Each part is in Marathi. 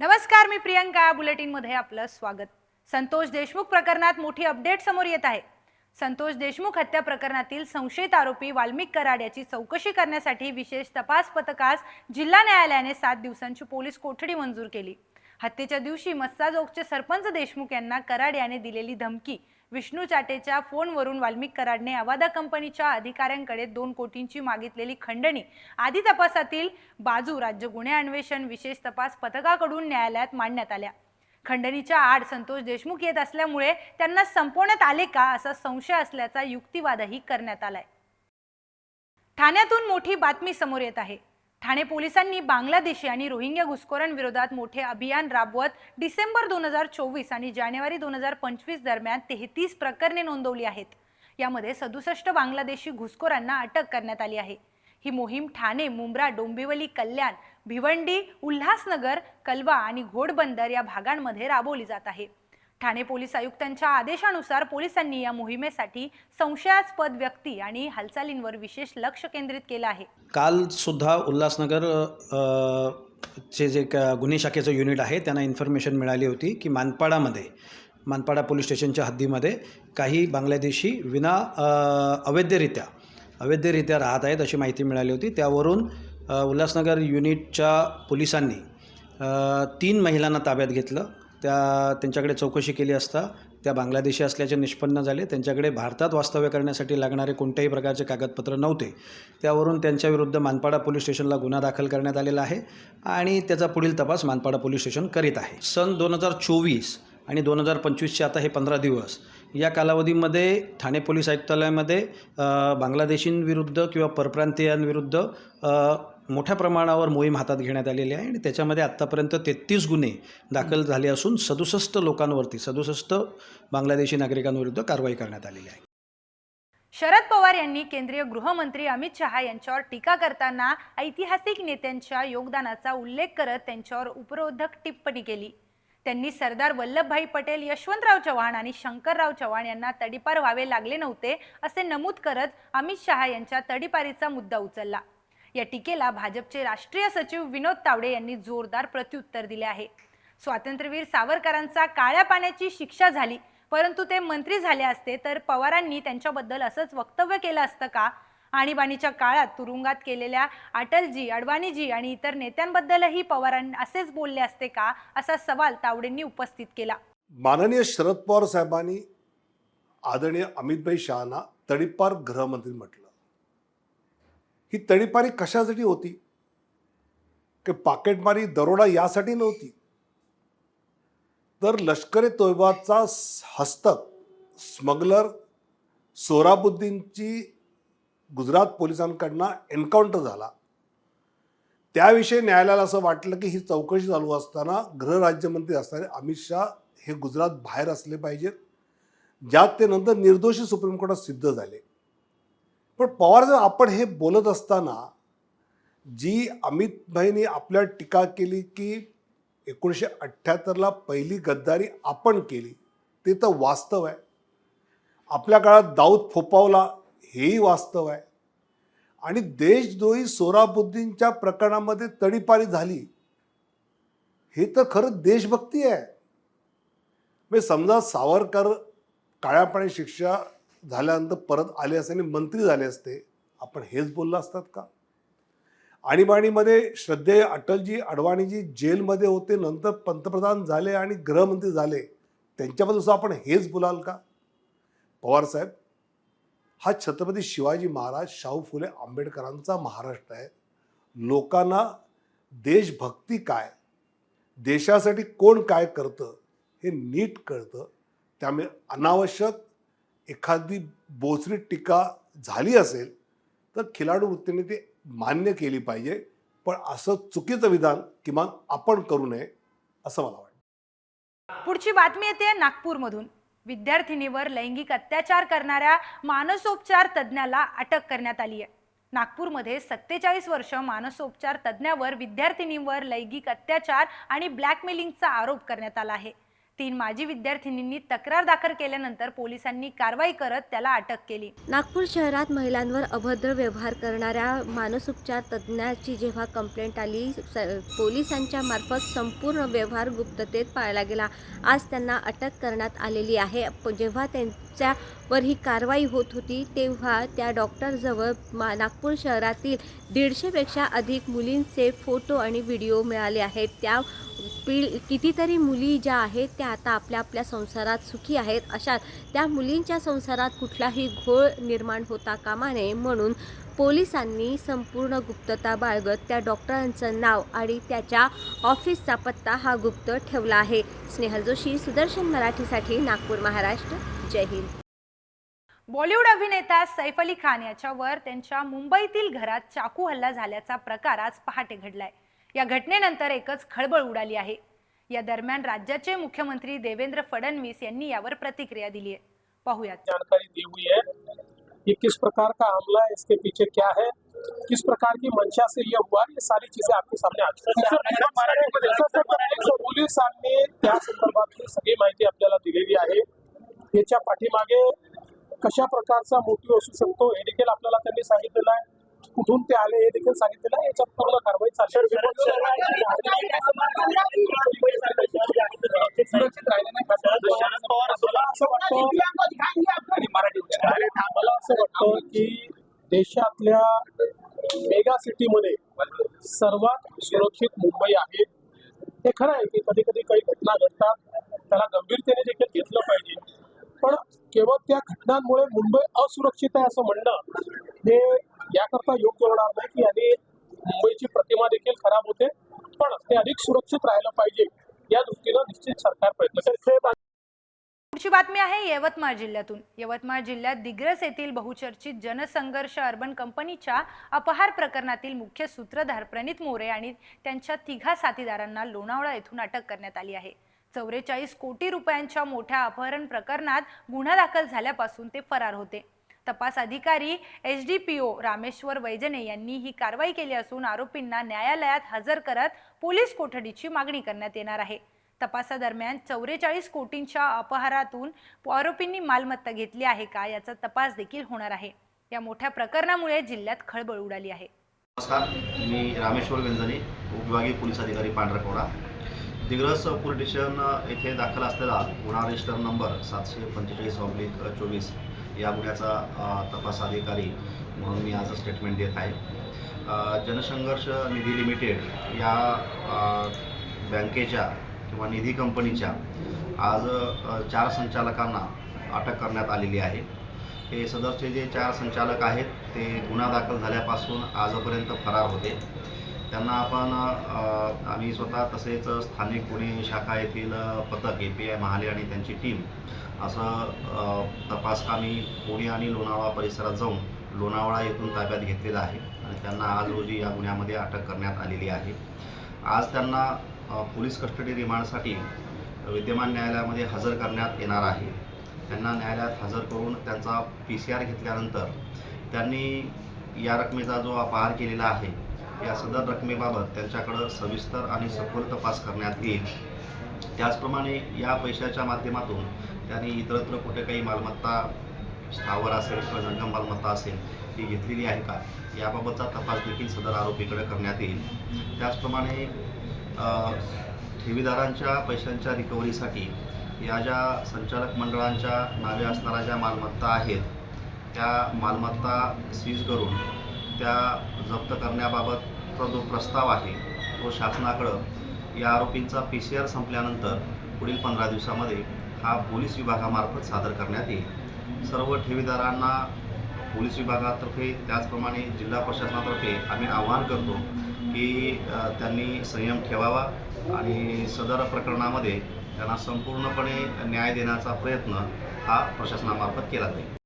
नमस्कार मी प्रियंका बुलेटिनमध्ये आपलं स्वागत. संतोष देशमुख प्रकरणात मोठी अपडेट समोर येत आहे. संतोष देशमुख हत्या प्रकरणातील संशयित आरोपी वाल्मिक कराड याची चौकशी करण्यासाठी विशेष तपास पथकास जिल्हा न्यायालयाने सात दिवसांची पोलीस कोठडी मंजूर केली. हत्येच्या दिवशी मस्साजोगचे सरपंच देशमुख यांना कराड याने दिलेली धमकी विष्णू चाटेच्या फोनवरून वाल्मिक कराडने अवादा कंपनीच्या अधिकाऱ्यांकडे दोन कोटींची मागितलेली खंडणी. आधी तपासातील बाजू राज्य गुन्हे अन्वेषण विशेष तपास पथकाकडून न्यायालयात मांडण्यात आल्या. खंडणीच्या आड संतोष देशमुख येत असल्यामुळे त्यांना संपवण्यात आले का असा संशय असल्याचा युक्तिवादही करण्यात आलाय. ठाण्यातून मोठी बातमी समोर येत आहे. ठाणे पोलिसांनी बांगलादेशी आणि रोहिंग्या घुसखोरांविरोधात मोठे अभियान राबवत डिसेंबर दोन हजार चोवीस आणि जानेवारी दोन हजार पंचवीस दरम्यान तेहतीस प्रकरणे नोंदवली आहेत. यामध्ये सदुसष्ट बांगलादेशी घुसखोरांना अटक करण्यात आली आहे. ही मोहीम ठाणे मुंब्रा डोंबिवली कल्याण भिवंडी उल्हासनगर कलवा आणि घोडबंदर या भागांमध्ये राबवली जात आहे. ठाणे पोलीस आयुक्तांच्या आदेशानुसार पोलिसांनी या मोहिमेसाठी संशयास्पद व्यक्ती आणि हालचालींवर विशेष लक्ष केंद्रित केलं आहे. काल सुद्धा उल्हासनगर चे जे गुन्हे शाखेचं युनिट आहे त्यांना इन्फॉर्मेशन मिळाली होती की मानपाडामध्ये मानपाडा पोलीस स्टेशनच्या हद्दीमध्ये काही बांगलादेशी विना अवैधरित्या अवैधरित्या राहत आहेत अशी माहिती मिळाली होती. त्यावरून उल्हासनगर युनिटच्या पोलिसांनी तीन महिलांना ताब्यात घेतलं. त्या त्यांच्याकडे चौकशी केली असता त्या बांगलादेशी असल्याचे निष्पन्न झाले. त्यांच्याकडे भारतात वास्तव्य करण्यासाठी लागणारे कोणत्याही प्रकारचे कागदपत्र नव्हते. त्यावरून त्यांच्याविरुद्ध मानपाडा पोलीस स्टेशनला गुन्हा दाखल करण्यात आलेला आहे आणि त्याचा पुढील तपास मानपाडा पोलीस स्टेशन करीत आहे. सन दोन हजार चोवीस आणि दोन हजार पंचवीसचे आता हे पंधरा दिवस या कालावधीमध्ये ठाणे पोलीस आयुक्तालयामध्ये बांगलादेशींविरुद्ध किंवा परप्रांतीयांविरुद्ध मोठ्या प्रमाणावर मोहीम हातात घेण्यात आलेली आहे आणि त्याच्यामध्ये आत्तापर्यंत तेहतीस गुन्हे दाखल झाले असून सदुसष्ट लोकांवरती सदुसष्ट बांगलादेशी नागरिकांविरुद्ध कारवाई करण्यात आलेली आहे. शरद पवार यांनी केंद्रीय गृहमंत्री अमित शहा यांच्यावर टीका करताना ऐतिहासिक नेत्यांच्या योगदानाचा उल्लेख करत त्यांच्यावर उपरोधक टिप्पणी केली. त्यांनी सरदार वल्लभभाई पटेल यशवंतराव चव्हाण आणि शंकरराव चव्हाण यांना तडीपार व्हावे लागले नव्हते असे नमूद करत अमित शहा यांच्या तडीपारीचा मुद्दा उचलला. या टीकेला भाजपचे राष्ट्रीय सचिव विनोद तावडे यांनी जोरदार प्रत्युत्तर दिले आहे. स्वातंत्र्यवीर सावरकरांचा काळ्या पाण्याची शिक्षा झाली परंतु ते मंत्री झाले असते तर पवारांनी त्यांच्याबद्दल असंच वक्तव्य केलं असतं का? आणीबाणीच्या काळात तुरुंगात केलेल्या अटलजी अडवाणीजी आणि इतर नेत्यांबद्दलही पवारांनी असेच बोलले असते का? असा सवाल तावडेंनी उपस्थित केला. माननीय शरद पवार साहेबांनी आदरणीय अमितभाई शहाना तडीपार गृहमंत्री म्हटलं. ही तडीपारी कशासाठी होती? की पाकेटमारी दरोडा यासाठी नव्हती? तर लष्कर ए तोयबाचा हस्तक स्मगलर सोराबुद्दीनची गुजरात पोलिसांकडनं एन्काउंटर झाला. त्याविषयी न्यायालयाला असं वाटलं की ही चौकशी चालू असताना गृहराज्यमंत्री असणारे अमित शाह हे गुजरात बाहेर असले पाहिजेत ज्यात ते नंतर निर्दोषी सुप्रीम कोर्टात सिद्ध झाले. पण पवार जर आपण हे बोलत असताना जी अमितभाईंनी आपल्या टीका केली की एकोणीसशे अठ्ठ्याहत्तरला पहिली गद्दारी आपण केली ते तर वास्तव आहे. आपल्या काळात दाऊद फोपावला हेही वास्तव आहे. आणि देशद्रोही सोराबुद्दीनच्या प्रकरणामध्ये तडीपारी झाली हे तर खरं देशभक्ती आहे. म्हणजे समजा सावरकर काळ्या पाणी शिक्षा झाल्यानंतर परत आले असते आणि मंत्री झाले असते आपण हेच बोललं असतात का? आणीबाणीमध्ये श्रद्धेय अटलजी अडवाणीजी जेलमध्ये होते नंतर पंतप्रधान झाले आणि गृहमंत्री झाले. त्यांच्याबद्दल सुद्धा आपण हेच बोलाल का? पवार साहेब हा छत्रपती शिवाजी महाराज शाहू फुले आंबेडकरांचा महाराष्ट्र आहे. लोकांना देशभक्ती काय? देशासाठी कोण काय करतं हे नीट कळतं. त्यामुळे अनावश्यक एखादी बोचरी टीका झाली असेल तर खिलाडू वृत्तीने ती मान्य केली पाहिजे. पण असं चुकीचं विधान किमान आपण करू नये असं मला वाटतं. पुढची बातमी येते नागपूरमधून. विद्यार्थिनीवर लैंगिक अत्याचार करणाऱ्या मानसोपचार तज्ज्ञाला अटक करण्यात आली आहे. नागपूरमध्ये सत्तेचाळीस वर्ष मानसोपचार तज्ज्ञावर विद्यार्थिनीवर लैंगिक अत्याचार आणि ब्लॅकमेलिंगचा आरोप करण्यात आला आहे. तीन माजी विद्यार्थिनींनी तक्रार दाखल केल्यानंतर पोलिसांनी कारवाई करत त्याला अटक केली. नागपूर शहरात महिलांवर अभद्र व्यवहार करणाऱ्या मानसोपचार तज्ज्ञाची जेव्हा कंप्लेंट आली स पोलिसांच्या मार्फत संपूर्ण व्यवहार गुप्ततेत पाळला गेला. आज त्यांना अटक करण्यात आलेली आहे. प- च्या वर ही कारवाई होत होती तेव्हा त्या डॉक्टरजवळ मा नागपूर शहरातील दीडशेपेक्षा अधिक मुलींचे फोटो आणि व्हिडिओ मिळाले आहेत. त्या पी कितीतरी मुली ज्या आहेत त्या आता आपल्या आपल्या संसारात सुखी आहेत. अशात त्या मुलींच्या संसारात कुठलाही घोळ निर्माण होता कामा नये म्हणून पोलिसांनी संपूर्ण गुप्तता बाळगत त्या डॉक्टरांचं नाव आणि त्याच्या ऑफिसचा पत्ता हा गुप्त ठेवला आहे. स्नेहल जोशी सुदर्शन मराठीसाठी नागपूर महाराष्ट्र. जय हिंद बॉलिवूड अभिनेता सैफ अली खान याच्यावर त्यांच्या मुंबईतील घरात चाकू हल्ला झाल्याचा प्रकार आज पहाटे घडलाय या घटनेनंतर एकच खळबळ उडाली आहे या दरम्यान राज्याचे मुख्यमंत्री देवेंद्र फडणवीस यांनी यावर प्रतिक्रिया दिली आहे पाहूयात जानकारी दी हुई है कि किस प्रकार का हमला है इसके पीछे क्या है किस प्रकार की मंशा से ये हुआ ये सारी चीजें आपके सामने आ चुकी हैं पोलिसांनी त्या संदर्भातली सगळी माहिती आपल्याला दिलेली आहे याच्या पाठीमागे कशा प्रकारचा मोटिव्ह असू शकतो हे देखील आपल्याला त्यांनी सांगितलेलं आहे. कुठून ते आले हे देखील सांगितलेलं आहे. याच्यात पूर्ण कारवाई. सुरक्षित राहिले नाही. मला असं वाटतं मला असं वाटतं की देशातल्या मेगा सिटीमध्ये सर्वात सुरक्षित मुंबई आहे. हे खरं आहे की कधी कधी काही घटना घडतात. त्याला गंभीरतेने देखील घेतलं पाहिजे. केवळ त्या घटनांमुळे मुंबई असुरक्षित आहे असं म्हणणं हे याकरता योग्य होणार नाही की याने मुंबईची प्रतिमा देखील खराब होते. पण ते अधिक सुरक्षित राहिलं पाहिजे या दृष्टीनं निश्चित सरकार प्रयत्न करते पुढची बातमी आहे यवतमाळ जिल्ह्यातून. यवतमाळ जिल्ह्यात दिग्रस येथील बहुचर्चित जनसंघर्ष अर्बन कंपनीच्या अपहार प्रकरणातील मुख्य सूत्रधार प्रणित मोरे आणि त्यांच्या तिघा साथीदारांना लोणावळा येथून अटक करण्यात आली आहे. चौवेचाळीस कोटी रुपयांच्या मोठ्या अपहरण प्रकरणात गुन्हा दाखल झाल्यापासून ते फरार होते. तपास अधिकारी H D P O Rameshwar Vaijne यांनी ही कारवाई केली असून आरोपींना न्यायालयात हजर करत पोलीस कोठडीची मागणी करण्यात येणार आहे. तपासादरम्यान चौवेचाळीस कोटींच्या अपहारातून आरोपींनी मालमत्ता घेतली आहे का याचा तपास देखील होणार आहे. या मोठ्या प्रकरणामुळे जिल्ह्यात खळबळ उडाली आहे. नमस्कार मी रामेश्वर गंजने उपविभागीय पोलीस अधिकारी पांढरकवडा. दिग्रस पोलीस स्टेशन येथे दाखल असलेला गुन्हा रजिस्टर नंबर सातशे पंचेचाळीस ऑब्लिक चोवीस या गुन्ह्याचा तपास अधिकारी म्हणून मी आज स्टेटमेंट देत आहे. जनसंघर्ष निधी लिमिटेड या बँकेच्या किंवा निधी कंपनीच्या आज चार संचालकांना अटक करण्यात आलेली आहे. हे सदरचे जे चार संचालक आहेत ते गुन्हा दाखल झाल्यापासून आजपर्यंत फरार होते. त्यांना आपण आम्ही स्वतः तसेच स्थानिक पुणे शाखा येथील पथक ए पी आय महाले आणि त्यांची टीम असं तपासकामी पुणे आणि लोणावळा परिसरात जाऊन लोणावळा येथून ताब्यात घेतलेलं आहे आणि त्यांना आज रोजी या गुन्ह्यामध्ये अटक करण्यात आलेली आहे. आज त्यांना पोलीस कस्टडी रिमांडसाठी विद्यमान न्यायालयामध्ये हजर करण्यात येणार आहे. त्यांना न्यायालयात हजर करून त्यांचा पी सी आर घेतल्यानंतर त्यांनी या रकमेचा जो अपहार केलेला आहे या सदर रकमेबाबत त्यांच्याकडं सविस्तर आणि सखोल तपास करण्यात येईल. त्याचप्रमाणे या पैशाच्या माध्यमातून त्यांनी इतरत्र कुठे काही मालमत्ता स्थावर असेल किंवा जंगम मालमत्ता असेल ती घेतलेली आहे का? याबाबतचा तपास देखील सदर आरोपीकडे करण्यात येईल. त्याचप्रमाणे ठेवीदारांच्या पैशांच्या रिकव्हरीसाठी या ज्या संचालक मंडळांच्या नावे असणाऱ्या ज्या मालमत्ता आहेत त्या मालमत्ता सीज करून त्या जप्त करण्याबाबतचा जो प्रस्ताव आहे तो शासनाकडं या आरोपींचा पी सी आर संपल्यानंतर पुढील पंधरा दिवसामध्ये हा पोलीस विभागामार्फत सादर करण्यात येईल. सर्व ठेवीदारांना पोलीस विभागातर्फे त्याचप्रमाणे जिल्हा प्रशासनातर्फे आम्ही आवाहन करतो की त्यांनी संयम ठेवावा आणि सदर प्रकरणामध्ये त्यांना संपूर्णपणे न्याय देण्याचा प्रयत्न हा प्रशासनामार्फत केला जाईल.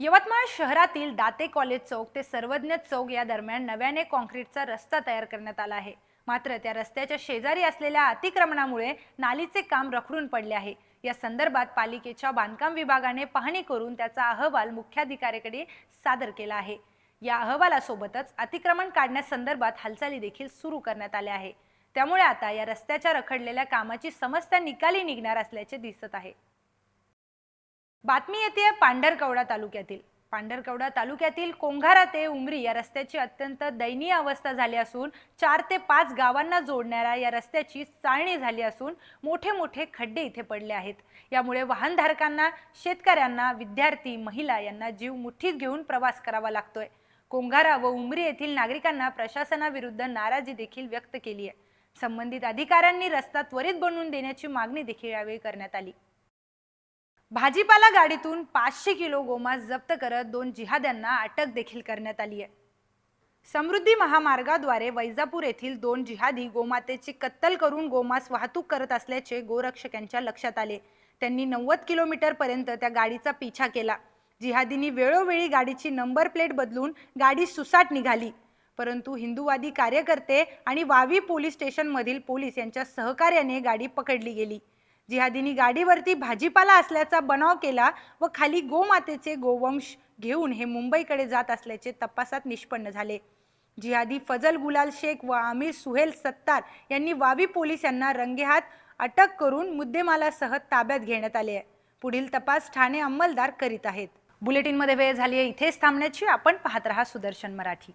यवतमाळ शहरातील दाते कॉलेज चौक ते सर्वज्ञ चौक या दरम्यान नव्याने कॉन्क्रीटचा रस्ता तयार करण्यात आला आहे. मात्र त्या रस्त्याच्या शेजारी असलेल्या अतिक्रमणामुळे नालीचे काम रखडून पडले आहे. या संदर्भात पालिकेच्या बांधकाम विभागाने पाहणी करून त्याचा अहवाल मुख्याधिकाऱ्याकडे सादर केला आहे. या अहवालासोबतच अतिक्रमण काढण्यासंदर्भात हालचाली देखील सुरू करण्यात आल्या आहे. त्यामुळे आता या रस्त्याच्या रखडलेल्या कामाची समस्या निकाली निघणार असल्याचे दिसत आहे. बातमी येते पांढरकवडा तालुक्यातील. पांढरकवडा तालुक्यातील कोंघारा ते उमरी या रस्त्याची अत्यंत दयनीय अवस्था झाली असून चार ते पाच गावांना जोडणाऱ्या या रस्त्याची चाळणी झाली असून मोठे मोठे खड्डे इथे पडले आहेत. यामुळे वाहनधारकांना शेतकऱ्यांना विद्यार्थी महिला यांना जीव मुठीत घेऊन प्रवास करावा लागतोय. कोंघारा व उमरी येथील नागरिकांना प्रशासनाविरुद्ध नाराजी देखील व्यक्त केली आहे. संबंधित अधिकाऱ्यांनी रस्ता त्वरित बनवून देण्याची मागणी देखील यावेळी करण्यात आली. भाजीपाला गाडीतून पाचशे किलो गोमांस जप्त करत दोन जिहाद्यांना अटक देखील करण्यात आली आहे. समृद्धी महामार्गाद्वारे वैजापूर येथील दोन जिहादी गोमातेची कत्तल करून गोमांस वाहतूक करत असल्याचे गोरक्षकांच्या लक्षात आले. त्यांनी नव्वद किलोमीटर पर्यंत त्या गाडीचा पिछा केला. जिहादींनी वेळोवेळी गाडीची नंबर प्लेट बदलून गाडी सुसाट निघाली. परंतु हिंदूवादी कार्यकर्ते आणि वावी पोलीस स्टेशनमधील पोलीस यांच्या सहकार्याने गाडी पकडली गेली. जिहादींनी गाडीवरती भाजीपाला असल्याचा बनाव केला व खाली गोमातेचे गोवंश घेऊन हे मुंबईकडे जात असल्याचे तपासात निष्पन्न झाले. जिहादी फजल गुलाल शेख व आमिर सुहेल सत्तार यांनी वावी पोलीस यांना रंगेहात अटक करून मुद्देमालासह ताब्यात घेण्यात आले. आहे पुढील तपास ठाणे अंमलदार करीत आहेत. बुलेटिनमध्ये वेळ झाली आहे इथेच थांबण्याची आपण पाहत रहा सुदर्शन मराठी.